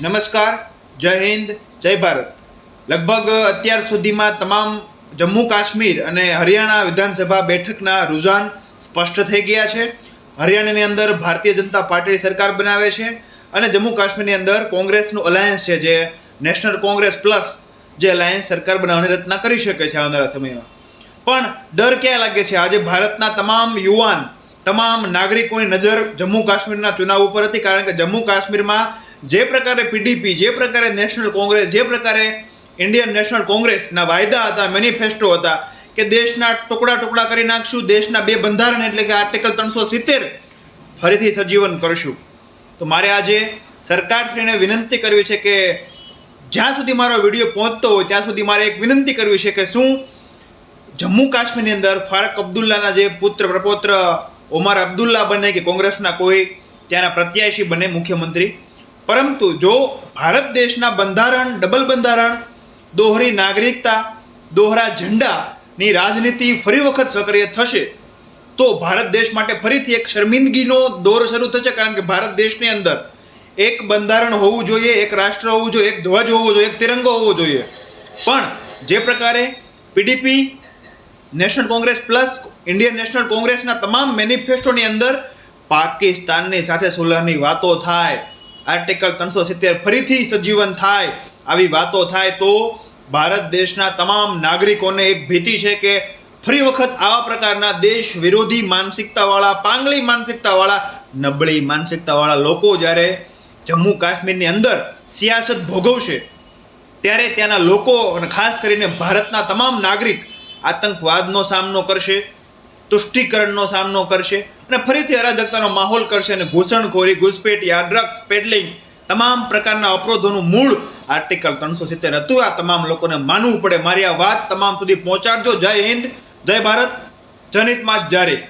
નમસ્કાર, જય હિન્દ, જય ભારત. લગભગ અત્યાર સુધીમાં તમામ જમ્મુ કાશ્મીર અને હરિયાણા વિધાનસભા બેઠકના રુઝાન સ્પષ્ટ થઈ ગયા છે. હરિયાણાની અંદર ભારતીય જનતા પાર્ટી સરકાર બનાવે છે અને જમ્મુ કાશ્મીરની અંદર કોંગ્રેસનું અલાયન્સ છે, જે નેશનલ કોંગ્રેસ પ્લસ જે અલાયન્સ સરકાર બનાવવાની રચના કરી શકે છે આવનારા સમયમાં. પણ ડર ક્યાં લાગે છે? આજે ભારતના તમામ યુવાન, તમામ નાગરિકોની નજર જમ્મુ કાશ્મીરના ચુનાવ ઉપર હતી, કારણ કે જમ્મુ કાશ્મીરમાં જે પ્રકારે પીડીપી જે પ્રકારે નેશનલ કોંગ્રેસ જે પ્રકારે ઇન્ડિયન નેશનલ કોંગ્રેસના વાયદા હતા મેનિફેસ્ટો હતા કે દેશના ટુકડા ટુકડા કરી નાખશું, દેશના બે બંધારણ એટલે કે આર્ટિકલ ત્રણસો સિત્તેર ફરીથી સજીવન કરશું. તો મારે આજે સરકારશ્રીને વિનંતી કરવી છે કે જ્યાં સુધી મારો વીડિયો પહોંચતો હોય, ત્યાં સુધી મારે એક વિનંતી કરવી છે કે શું જમ્મુ કાશ્મીરની અંદર ફારક અબ્દુલ્લાના જે પુત્ર, પ્રપોત્ર ઓમર અબ્દુલ્લા બને કે કોંગ્રેસના કોઈ, ત્યાંના પ્રત્યાશી બને મુખ્યમંત્રી? પરંતુ જો ભારત દેશના બંધારણ, ડબલ બંધારણ, દોહરી નાગરિકતા, દોહરા ઝંડાની રાજનીતિ ફરી વખત સક્રિય થશે, તો ભારત દેશ માટે ફરીથી એક શર્મિંદગીનો દોર શરૂ થશે, કારણ કે ભારત દેશની અંદર એક બંધારણ હોવું જોઈએ, એક રાષ્ટ્ર હોવું જોઈએ, એક ધ્વજ હોવો જોઈએ, એક તિરંગો હોવો જોઈએ. પણ જે પ્રકારે PDP National Congress plus Indian National કોંગ્રેસના તમામ મેનિફેસ્ટોની અંદર પાકિસ્તાનની સાથે સુલહની વાતો થાય. આર્ટિકલ ત્રણસો સિત્તેર ફરીથી સજીવન થાય આવી વાતો થાય તો ભારત દેશના તમામ નાગરિકોને એક ભીતિ છે કે ફરી વખત આવા પ્રકારના દેશ વિરોધી માનસિકતાવાળા, પાંગળી માનસિકતાવાળા, નબળી માનસિકતાવાળા લોકો જ્યારે જમ્મુ કાશ્મીરની અંદર સિયાસત ભોગવશે, ત્યારે ત્યાંના લોકો અને ખાસ કરીને ભારતના તમામ નાગરિક આતંકવાદનો સામનો કરશે. તુષ્ટિકરણનો સામનો કરશે અને ફરીથી અરાજકતાનો માહોલ કરશે અને ઘૂસણખોરી ઘૂસપેટિયા ડ્રગ્સ પેડલિંગ તમામ પ્રકારના અપરોધોનું મૂળ આર્ટિકલ ત્રણસો સિત્તેર હતું. આ તમામ લોકોને માનવું પડે. મારી આ વાત તમામ સુધી પહોંચાડજો. જય હિન્દ, જય ભારત જનિતમાં જ જારી.